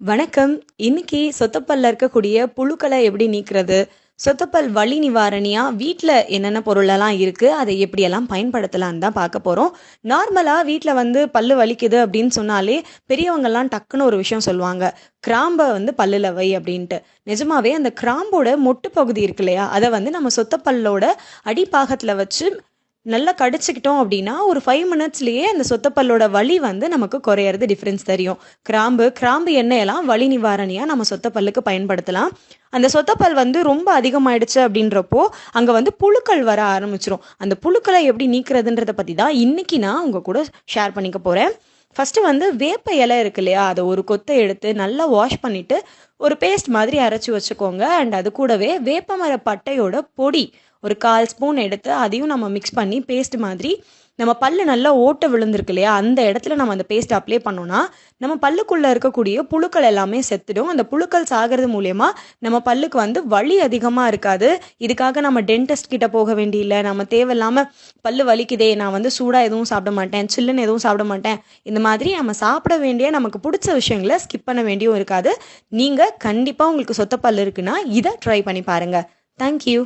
வணக்கம். இன்னைக்கு சொத்தப்பல்ல இருக்கக்கூடிய புழுக்களை எப்படி நீக்கிறது? சொத்தப்பல் வலி நிவாரணியா? வீட்டில் என்னென்ன பொருளெல்லாம் இருக்குது அதை எப்படியெல்லாம் பயன்படுத்தலாம்னு தான் பார்க்க போகிறோம் நார்மலாக வீட்டில் வந்து பல்லு வலிக்குது அப்படின்னு சொன்னாலே பெரியவங்கெல்லாம் டக்குன்னு ஒரு விஷயம் சொல்லுவாங்க. கிராம்பை வந்து பல்லில் வை அப்படின்ட்டு. நிஜமாவே அந்த கிராம்போட மொட்டு பகுதி இருக்கு இல்லையா? அதை வந்து நம்ம சொத்தப்பல்லோட அடிப்பாகத்தில் வச்சு நல்லா கடிச்சிக்கிட்டோம் அப்படின்னா ஒரு ஃபைவ் மினிட்ஸ்லேயே அந்த சொத்தப்பல்லோட வலி வந்து நமக்கு குறையிறது டிஃப்ரென்ஸ் தெரியும். கிராம்பு கிராம்பு எண்ணெயெல்லாம் வலி நிவாரணியாக நம்ம சொத்தப்பல்லுக்கு பயன்படுத்தலாம். அந்த சொத்தப்பல் வந்து ரொம்ப அதிகமாயிடுச்சு அப்படின்றப்போ அங்கே வந்து புழுக்கள் வர ஆரம்பிச்சிரும். அந்த புழுக்களை எப்படி நீக்கிறதுன்றதை பற்றி தான் இன்னைக்கு நான் உங்கள் கூட ஷேர் பண்ணிக்க போகிறேன் ஃபஸ்ட்டு வந்து வேப்ப இலை இருக்கு இல்லையா? அதை ஒரு கொத்தை எடுத்து நல்லா வாஷ் பண்ணிவிட்டு ஒரு பேஸ்ட் மாதிரி அரைச்சி வச்சுக்கோங்க. அண்ட் அது கூடவே வேப்பமர பட்டையோட பொடி ஒரு கால் ஸ்பூன் எடுத்து அதையும் நம்ம மிக்ஸ் பண்ணி பேஸ்ட் மாதிரி நம்ம பல்லு நல்லா ஓட்ட விழுந்திருக்கு இல்லையா அந்த இடத்துல நம்ம அந்த பேஸ்ட் அப்ளை பண்ணோம்னா நம்ம பல்லுக்குள்ளே இருக்கக்கூடிய புழுக்கள் எல்லாமே செத்துடும். அந்த புழுக்கள் சாகிறது மூலயமா நம்ம பல்லுக்கு வந்து வலி அதிகமாக இருக்காது. இதுக்காக நம்ம டென்டிஸ்ட் கிட்ட போக வேண்டியில்லை. நம்ம தேவையில்லாமல் பல்லு வலிக்குதே நான் வந்து சூடாக எதுவும் சாப்பிட மாட்டேன் சில்லுன்னு எதுவும் சாப்பிட மாட்டேன். இந்த மாதிரி நம்ம சாப்பிட வேண்டிய நமக்கு பிடிச்ச விஷயங்களை ஸ்கிப் பண்ண வேண்டியும் இருக்காது. நீங்கள் கண்டிப்பாக உங்களுக்கு சொத்த பல்லு இருக்குன்னா இதை ட்ரை பண்ணி பாருங்கள் தேங்க்யூ